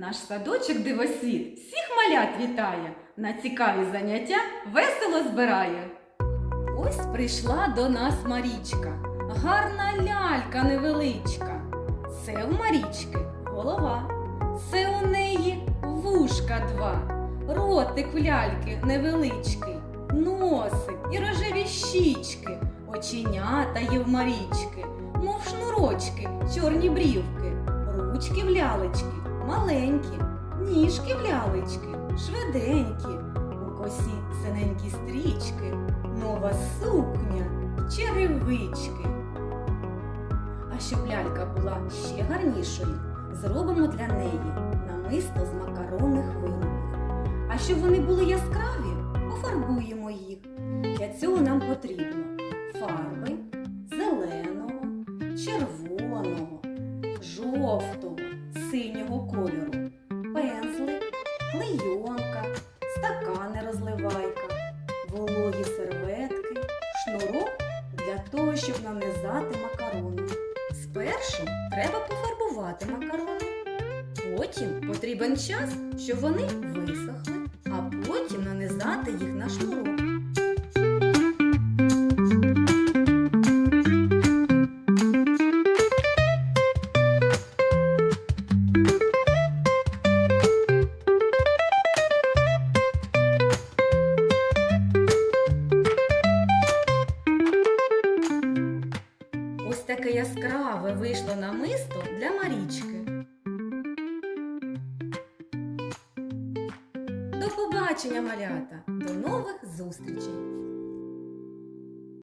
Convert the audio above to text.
Наш садочок дивосвіт всіх малят вітає, на цікаві заняття весело збирає. Ось прийшла до нас Марічка, гарна лялька невеличка. Це у Марічки голова, це у неї вушка два, ротик в ляльки невеличкий, носик і рожеві щічки, оченята є в Марічки, мов шнурочки, чорні брівки, ручки в лялечки маленькі, ніжки в лялечки, швиденькі, у косі синенькі стрічки, нова сукня, черевички. А щоб лялька була ще гарнішою, зробимо для неї намисто з макаронних виробів. А щоб вони були яскраві, пофарбуємо їх. Для цього нам потрібно фарби зеленого, червоного, жовтого, синього кольору, пензлик, клейонка, стакани розливайка, вологі серветки, шнурок для того, щоб нанизати макарони. Спершу треба пофарбувати макарони. Потім потрібен час, щоб вони висохли, а потім нанизати їх на шнурок. Таке яскраве вийшло намисто для Марічки. До побачення, малята! До нових зустрічей!